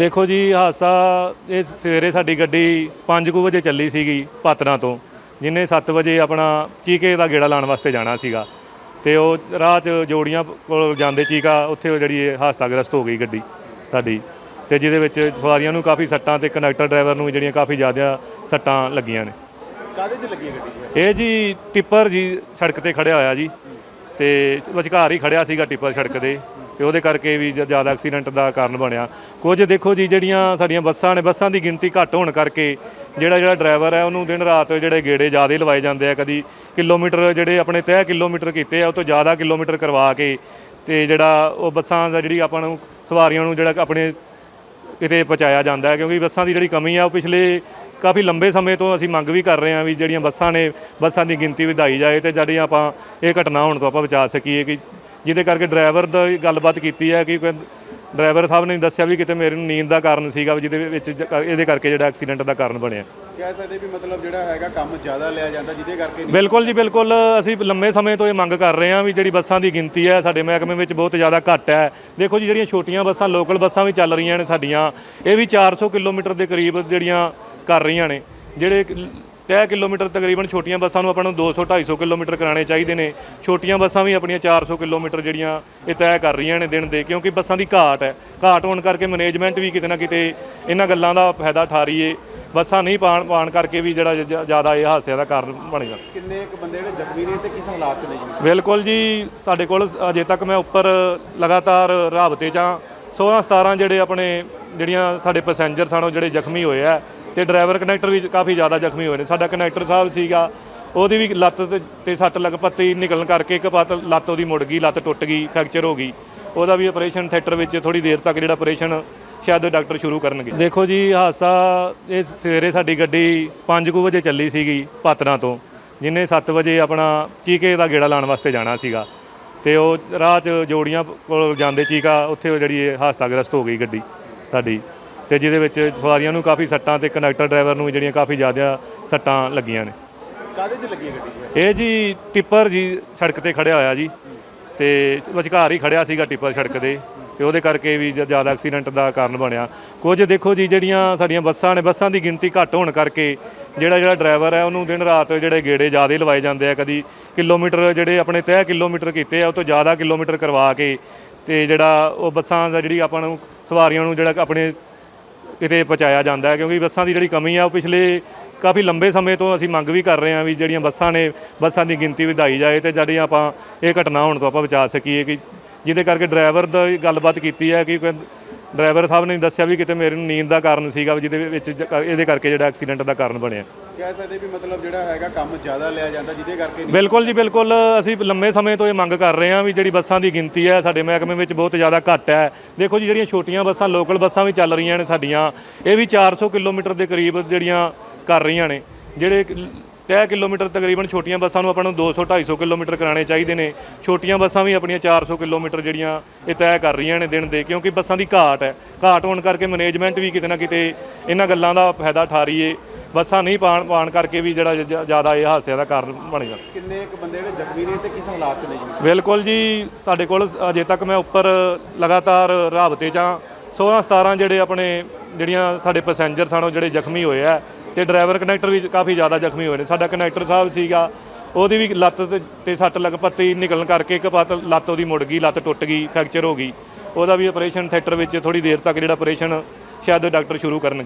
ਦੇਖੋ ਜੀ ਹਾਦਸਾ ਇਹ ਸਵੇਰੇ ਸਾਡੀ ਗੱਡੀ 5:00 ਵਜੇ ਚੱਲੀ ਸੀਗੀ ਪਾਤੜਾਂ ਤੋਂ ਜਿਹਨੇ 7 ਵਜੇ ਆਪਣਾ ਚੀਕੇ ਦਾ ਗੇੜਾ ਲਾਉਣ ਵਾਸਤੇ ਜਾਣਾ ਸੀਗਾ। ਤੇ ਉਹ ਰਾਹ 'ਚ ਜੋੜੀਆਂ ਕੋਲ ਜਾਂਦੇ ਚੀਕਾ ਉੱਥੇ ਉਹ ਜਿਹੜੀ ਇਹ ਹਾਦਸਾਗ੍ਰਸਤ ਹੋ ਗਈ ਗੱਡੀ ਸਾਡੀ। ਤੇ ਜਿਹਦੇ ਵਿੱਚ ਸਵਾਰੀਆਂ ਨੂੰ ਕਾਫੀ ਸੱਟਾਂ ਤੇ ਕੰਡਕਟਰ ਡਰਾਈਵਰ ਨੂੰ ਜਿਹੜੀਆਂ ਕਾਫੀ ਜ਼ਿਆਦਾ ਸੱਟਾਂ ਲੱਗੀਆਂ ਨੇ। ਕਾਦੇ 'ਚ ਲੱਗੀ ਗੱਡੀ ਇਹ ਜੀ ਟਿੱਪਰ ਜੀ ਸੜਕ ਤੇ ਖੜਿਆ ਹੋਇਆ ਜੀ ਤੇ ਵਿਚਕਾਰ ਹੀ ਖੜਿਆ ਸੀਗਾ ਟਿੱਪਰ ਸੜਕ ਦੇ। ਤੇ ਉਹਦੇ ਕਰਕੇ ਵੀ ਜ- ਜ਼ਿਆਦਾ ਐਕਸੀਡੈਂਟ ਦਾ ਕਾਰਨ ਬਣਿਆ। ਕੁਝ ਦੇਖੋ ਜੀ, ਜਿਹੜੀਆਂ ਸਾਡੀਆਂ ਬੱਸਾਂ ਨੇ, ਬੱਸਾਂ ਦੀ ਗਿਣਤੀ ਘੱਟ ਹੋਣ ਕਰਕੇ ਜਿਹੜਾ ਜਿਹੜਾ ਡਰਾਈਵਰ ਹੈ, ਉਹਨੂੰ ਦਿਨ ਰਾਤ ਜਿਹੜੇ ਗੇੜੇ ਜ਼ਿਆਦਾ ਲਵਾਏ ਜਾਂਦੇ ਆ। ਕਦੀ ਕਿਲੋਮੀਟਰ ਜਿਹੜੇ ਆਪਣੇ ਤੈਅ ਕਿਲੋਮੀਟਰ ਕੀਤੇ ਆ, ਉਹ ਤੋਂ ਜ਼ਿਆਦਾ ਕਿਲੋਮੀਟਰ ਕਰਵਾ ਕੇ ਤੇ ਜਿਹੜਾ ਉਹ ਬੱਸਾਂ ਦਾ ਜਿਹੜੀ ਆਪਾਂ ਨੂੰ ਸਵਾਰੀਆਂ ਨੂੰ ਜਿਹੜਾ ਆਪਣੇ ਕਿਤੇ ਪਹੁੰਚਾਇਆ ਜਾਂਦਾ ਹੈ। ਕਿਉਂਕਿ ਬੱਸਾਂ ਦੀ ਜਿਹੜੀ ਕਮੀ ਆ, ਉਹ ਪਿਛਲੇ ਕਾਫੀ ਲੰਬੇ ਸਮੇਂ ਤੋਂ ਅਸੀਂ ਮੰਗ ਵੀ ਕਰ ਰਹੇ ਹਾਂ ਵੀ ਜਿਹੜੀਆਂ ਬੱਸਾਂ ਨੇ, ਬੱਸਾਂ ਦੀ ਗਿਣਤੀ ਵਧਾਈ ਜਾਏ ਤੇ ਜਿਹੜੀਆਂ ਆਪਾਂ ਇਹ ਘਟਨਾ ਹੋਣ ਤੋਂ ਆਪਾਂ ਬਚਾ ਸਕੀਏ ਕਿ ਜਿਹਦੇ ਕਰਕੇ ਡਰਾਈਵਰ ਦਾ ਗੱਲਬਾਤ ਕੀਤੀ ਹੈ ਕਿ ਡਰਾਈਵਰ ਸਾਹਿਬ ਨੇ ਦੱਸਿਆ ਵੀ ਕਿਤੇ ਮੇਰੇ ਨੂੰ ਨੀਂਦ ਦਾ ਕਾਰਨ ਸੀਗਾ ਜਿਹਦੇ ਵਿੱਚ ਇਹਦੇ ਕਰਕੇ ਜਿਹੜਾ ਐਕਸੀਡੈਂਟ ਦਾ ਕਾਰਨ ਬਣਿਆ। ਕਹਿ ਸਕਦੇ ਵੀ ਮਤਲਬ ਜਿਹੜਾ ਹੈਗਾ ਕੰਮ ਜ਼ਿਆਦਾ ਲਿਆ ਜਾਂਦਾ ਜਿਹਦੇ ਕਰਕੇ ਬਿਲਕੁਲ ਜੀ ਬਿਲਕੁਲ। ਅਸੀਂ ਲੰਮੇ ਸਮੇਂ ਤੋਂ ਇਹ ਮੰਗ ਕਰ ਰਹੇ ਹਾਂ ਵੀ ਜਿਹੜੀ ਬੱਸਾਂ ਦੀ ਗਿਣਤੀ ਹੈ ਸਾਡੇ ਮਹਿਕਮੇ ਵਿੱਚ ਬਹੁਤ ਜ਼ਿਆਦਾ ਘੱਟ ਹੈ। ਦੇਖੋ ਜੀ ਜਿਹੜੀਆਂ ਛੋਟੀਆਂ ਬੱਸਾਂ ਲੋਕਲ ਬੱਸਾਂ ਵੀ ਚੱਲ ਰਹੀਆਂ ਨੇ ਸਾਡੀਆਂ ਇਹ ਵੀ 400 ਕਿਲੋਮੀਟਰ ਦੇ ਕਰੀਬ ਜਿਹੜੀਆਂ ਕਰ ਰਹੀਆਂ ਨੇ ਜਿਹੜੇ ਤੈਅ ਕਿਲੋਮੀਟਰ ਤਕਰੀਬਨ ਛੋਟੀਆਂ ਬੱਸਾਂ ਨੂੰ ਆਪਾਂ ਨੂੰ 200 250 ਕਿਲੋਮੀਟਰ ਕਰਾਣੇ ਚਾਹੀਦੇ ਨੇ। ਛੋਟੀਆਂ ਬੱਸਾਂ ਵੀ ਆਪਣੀਆਂ 400 ਕਿਲੋਮੀਟਰ ਜਿਹੜੀਆਂ ਇਹ ਤੈਅ ਕਰ ਰਹੀਆਂ ਨੇ ਦਿਨ ਦੇ ਕਿਉਂਕਿ ਬੱਸਾਂ ਦੀ ਘਾਟ ਹੈ। ਘਾਟ ਹੋਣ ਕਰਕੇ ਮੈਨੇਜਮੈਂਟ ਵੀ ਕਿਤੇ ਨਾ ਕਿਤੇ ਇਹਨਾਂ ਗੱਲਾਂ ਦਾ ਫਾਇਦਾ ਉਠਾ ਰਹੀ ਏ ਬੱਸਾਂ ਨਹੀਂ ਪਾਣ ਪਾਣ ਕਰਕੇ ਵੀ ਜਿਹੜਾ ਜ- ਜ਼ਿਆਦਾ ਇਹ ਹਾਦਸਿਆਂ ਦਾ ਕਾਰਨ ਬਣੇਗਾ ਕਿੰਨੇ ਕੁ ਬੰਦੇ ਜਿਹੜੇ ਜ਼ਖਮੀ ਨੇ ਤੇ ਕਿਸ ਹਾਲਾਤ 'ਚ ਨੇ ਜੀ? ਬਿਲਕੁਲ ਜੀ ਸਾਡੇ ਕੋਲ ਅਜੇ ਤੱਕ ਮੈਂ ਉੱਪਰ ਲਗਾਤਾਰ ਰਾਬਤੇ 'ਚ ਹਾਂ। 16 17 ਜਿਹੜੇ ਆਪਣੇ ਜਿਹੜੀਆਂ ਸਾਡੇ ਪੈਸੇਂਜਰ ਸਨ ਉਹ ਜਿਹੜੇ ਜ਼ਖਮੀ ਹੋਏ ਆ। ਤੇ ਡਰਾਈਵਰ ਕਨੈਕਟਰ ਵੀ ਕਾਫੀ ਜ਼ਿਆਦਾ ਜ਼ਖਮੀ ਹੋਏ ਨੇ। ਸਾਡਾ ਕਨੈਕਟਰ ਸਾਹਿਬ ਸੀਗਾ, ਉਹਦੀ ਵੀ ਲੱਤ ਤੇ- ਤੇ ਸੱਟ ਲੱਗ ਪੱਤੀ ਨਿਕਲਣ ਕਰਕੇ ਇੱਕ ਪਾਤ ਲੱਤ ਉਹਦੀ ਮੁੜ ਗਈ, ਲੱਤ ਟੁੱਟ ਗਈ ਫ੍ਰੈਕਚਰ ਹੋ ਗਈ। ਉਹਦਾ ਵੀ ਆਪਰੇਸ਼ਨ ਥੀਏਟਰ ਵਿੱਚ ਥੋੜੀ ਦੇਰ ਤੱਕ ਜਿਹੜਾ ਆਪਰੇਸ਼ਨ ਸ਼ਾਇਦ ਡਾਕਟਰ ਸ਼ੁਰੂ ਕਰਨਗੇ। ਦੇਖੋ ਜੀ, ਹਾਦਸਾ ਇਹ ਸਵੇਰੇ ਸਾਡੀ ਗੱਡੀ 5:00 ਵਜੇ ਚੱਲੀ ਸੀਗੀ ਪਾਤੜਾਂ ਤੋਂ ਜਿਹਨੇ 7 ਵਜੇ ਆਪਣਾ ਚੀਕੇ ਦਾ ਗੇੜਾ ਲਾਉਣ ਵਾਸਤੇ ਜਾਣਾ ਸੀਗਾ। ਤੇ ਉਹ ਰਾਹ 'ਚ ਜੋੜੀਆਂ ਕੋਲ ਜਾਂਦੇ ਚੀਕਾ, ਉੱਥੇ ਉਹ ਜਿਹੜੀ ਇਹ ਹਾਦਸਾਗ੍ਰਸਤ ਹੋ ਗਈ ਗੱਡੀ ਸਾਡੀ। ਤੇ ਜਿਹਦੇ ਵਿੱਚ ਸਵਾਰੀਆਂ ਨੂੰ ਕਾਫੀ ਸੱਟਾਂ ਤੇ ਕੰਡਕਟਰ ਡਰਾਈਵਰ ਨੂੰ ਜਿਹੜੀਆਂ ਕਾਫੀ ਜ਼ਿਆਦਾ ਸੱਟਾਂ ਲੱਗੀਆਂ ਨੇ। ਕਾਦੇ 'ਚ ਲੱਗੀ ਹੈ ਗੱਡੀ ਇਹ ਜੀ ਟਿੱਪਰ ਜੀ ਸੜਕ ਤੇ ਖੜਿਆ ਹੋਇਆ ਜੀ ਤੇ ਵਿਚਕਾਰ ਹੀ ਖੜਿਆ ਸੀਗਾ ਟਿੱਪਰ ਸੜਕ ਦੇ ਤੇ ਉਹਦੇ ਕਰਕੇ ਵੀ ਜ਼ਿਆਦਾ ਐਕਸੀਡੈਂਟ ਦਾ ਕਾਰਨ ਬਣਿਆ। ਕੁਝ ਦੇਖੋ ਜੀ ਜਿਹੜੀਆਂ ਸਾਡੀਆਂ ਬੱਸਾਂ ਨੇ ਬੱਸਾਂ ਦੀ ਗਿਣਤੀ ਘੱਟ ਹੋਣ ਕਰਕੇ ਜਿਹੜਾ ਜਿਹੜਾ ਡਰਾਈਵਰ ਹੈ ਉਹਨੂੰ ਦਿਨ ਰਾਤ ਜਿਹੜੇ ਗੇੜੇ ਜ਼ਿਆਦਾ ਲਵਾਏ ਜਾਂਦੇ ਆ ਕਦੀ ਕਿਲੋਮੀਟਰ ਜਿਹੜੇ ਆਪਣੇ ਤੈਅ ਕਿਲੋਮੀਟਰ ਕੀਤੇ ਆ ਉਹ ਤੋਂ ਜ਼ਿਆਦਾ ਕਿਲੋਮੀਟਰ ਕਰਵਾ ਕੇ ਤੇ ਜਿਹੜਾ ਉਹ ਬੱਸਾਂ ਦਾ ਜਿਹੜੀ ਆਪਾਂ ਨੂੰ ਸਵਾਰੀਆਂ ਨੂੰ ਜਿਹੜਾ ਆਪਣੇ ਕਿਤੇ ਪਹੁੰਚਾਇਆ ਜਾਂਦਾ ਹੈ, ਕਿਉਂਕਿ ਬੱਸਾਂ ਦੀ ਜਿਹੜੀ ਕਮੀ ਆ, ਉਹ ਪਿਛਲੇ ਕਾਫੀ ਲੰਬੇ ਸਮੇਂ ਤੋਂ ਅਸੀਂ ਮੰਗ ਵੀ ਕਰ ਰਹੇ ਹਾਂ ਵੀ ਜਿਹੜੀਆਂ ਬੱਸਾਂ ਨੇ, ਬੱਸਾਂ ਦੀ ਗਿਣਤੀ ਵਧਾਈ ਜਾਏ ਤੇ ਜਿਹੜੀਆਂ ਆਪਾਂ ਇਹ ਘਟਨਾ ਹੋਣ ਤੋਂ ਆਪਾਂ ਬਚਾ ਸਕੀਏ ਕਿ ਜਿਹਦੇ ਕਰਕੇ ਡਰਾਈਵਰ ਦਾ ਗੱਲਬਾਤ ਕੀਤੀ ਹੈ ਕਿ ਡਰਾਈਵਰ ਸਾਹਿਬ ਨੇ ਦੱਸਿਆ ਵੀ ਕਿਤੇ ਮੇਰੇ ਨੂੰ ਨੀਂਦ ਦਾ ਕਾਰਨ ਸੀਗਾ ਵੀ ਜਿਹਦੇ ਵਿੱਚ ਜ- ਇਹਦੇ ਕਰਕੇ ਜਿਹੜਾ ਐਕਸੀਡੈਂਟ ਦਾ ਕਾਰਨ ਬਣਿਆ। ਕਹਿ ਸਕਦੇ ਵੀ ਮਤਲਬ ਜਿਹੜਾ ਹੈਗਾ ਕੰਮ ਜ਼ਿਆਦਾ ਲਿਆ ਜਾਂਦਾ ਜਿਹਦੇ ਕਰਕੇ ਨਹੀਂ- ਬਿਲਕੁਲ ਜੀ ਬਿਲਕੁਲ। ਅਸੀਂ ਲੰਮੇ ਸਮੇਂ ਤੋਂ ਇਹ ਮੰਗ ਕਰ ਰਹੇ ਹਾਂ ਵੀ ਜਿਹੜੀ ਬੱਸਾਂ ਦੀ ਗਿਣਤੀ ਹੈ ਸਾਡੇ ਮਹਿਕਮੇ ਵਿੱਚ ਬਹੁਤ ਜ਼ਿਆਦਾ ਘੱਟ ਹੈ। ਦੇਖੋ ਜੀ ਜਿਹੜੀਆਂ ਛੋਟੀਆਂ ਬੱਸਾਂ ਲੋਕਲ ਬੱਸਾਂ ਵੀ ਚੱਲ ਰਹੀਆਂ ਨੇ ਸਾਡੀਆਂ ਇਹ ਵੀ 400 ਕਿਲੋਮੀਟਰ ਦੇ ਕਰੀਬ ਜਿਹੜੀਆਂ ਕਰ ਰਹੀਆਂ ਨੇ ਜਿਹੜੇ ਕਿ ਤੈਅ ਕਿਲੋਮੀਟਰ ਤਕਰੀਬਨ ਛੋਟੀਆਂ ਬੱਸਾਂ ਨੂੰ ਆਪਾਂ ਨੂੰ 200 250 ਕਿਲੋਮੀਟਰ ਕਰਾਣੇ ਚਾਹੀਦੇ ਨੇ। ਛੋਟੀਆਂ ਬੱਸਾਂ ਵੀ ਆਪਣੀਆਂ 400 ਕਿਲੋਮੀਟਰ ਜਿਹੜੀਆਂ ਇਹ ਤੈਅ ਕਰ ਰਹੀਆਂ ਨੇ ਦਿਨ ਦੇ ਕਿਉਂਕਿ ਬੱਸਾਂ ਦੀ ਘਾਟ ਹੈ। ਘਾਟ ਹੋਣ ਕਰਕੇ ਮੈਨੇਜਮੈਂਟ ਵੀ ਕਿਤੇ ਨਾ ਕਿਤੇ ਇਹਨਾਂ ਗੱਲਾਂ ਦਾ ਫਾਇਦਾ ਉਠਾ ਰਹੀ ਏ ਬੱਸਾਂ ਨਹੀਂ ਪਾਣ ਪਾਣ ਕਰਕੇ ਵੀ ਜਿਹੜਾ ਜ਼ਿਆਦਾ ਇਹ ਹਾਦਸਿਆਂ ਦਾ ਕਾਰਨ ਬਣੇਗਾ ਕਿੰਨੇ ਕੁ ਬੰਦੇ ਜਿਹੜੇ ਜ਼ਖਮੀ ਨੇ ਤੇ ਕਿਸ ਹਾਲਾਤ 'ਚ ਨੇ ਜੀ? ਬਿਲਕੁਲ ਜੀ ਸਾਡੇ ਕੋਲ ਅਜੇ ਤੱਕ ਮੈਂ ਉੱਪਰ ਲਗਾਤਾਰ ਰਾਬਤੇ 'ਚ ਹਾਂ। 16 17 ਜਿਹੜੇ ਆਪਣੇ ਜਿਹੜੀਆਂ ਸਾਡੇ ਪੈਸੇਂਜਰ ਸਨ, ਉਹ ਜਿਹੜੇ ਜ਼ਖਮੀ ਹੋਏ ਆ ਤੇ ਡਰਾਈਵਰ ਕਨੈਕਟਰ ਵੀ ਕਾਫੀ ਜ਼ਿਆਦਾ ਜ਼ਖਮੀ ਹੋਏ ਨੇ। ਸਾਡਾ ਕਨੈਕਟਰ ਸਾਹਿਬ ਸੀਗਾ, ਉਹਦੀ ਵੀ ਲੱਤ ਤੇ- ਸੱਟ ਲੱਗ ਪੱਤੀ ਨਿਕਲਣ ਕਰਕੇ ਇੱਕ ਪਾਤ ਲੱਤ ਉਹਦੀ ਮੁੜ ਗਈ, ਲੱਤ ਟੁੱਟ ਗਈ ਫ੍ਰੈਕਚਰ ਹੋ ਗਈ। ਉਹਦਾ ਵੀ ਆਪਰੇਸ਼ਨ ਥੀਏਟਰ ਵਿੱਚ ਥੋੜੀ ਦੇਰ ਤੱਕ ਜਿਹੜਾ ਆਪਰੇਸ਼ਨ ਸ਼ਾਇਦ ਡਾਕਟਰ ਸ਼ੁਰੂ ਕਰਨਗੇ।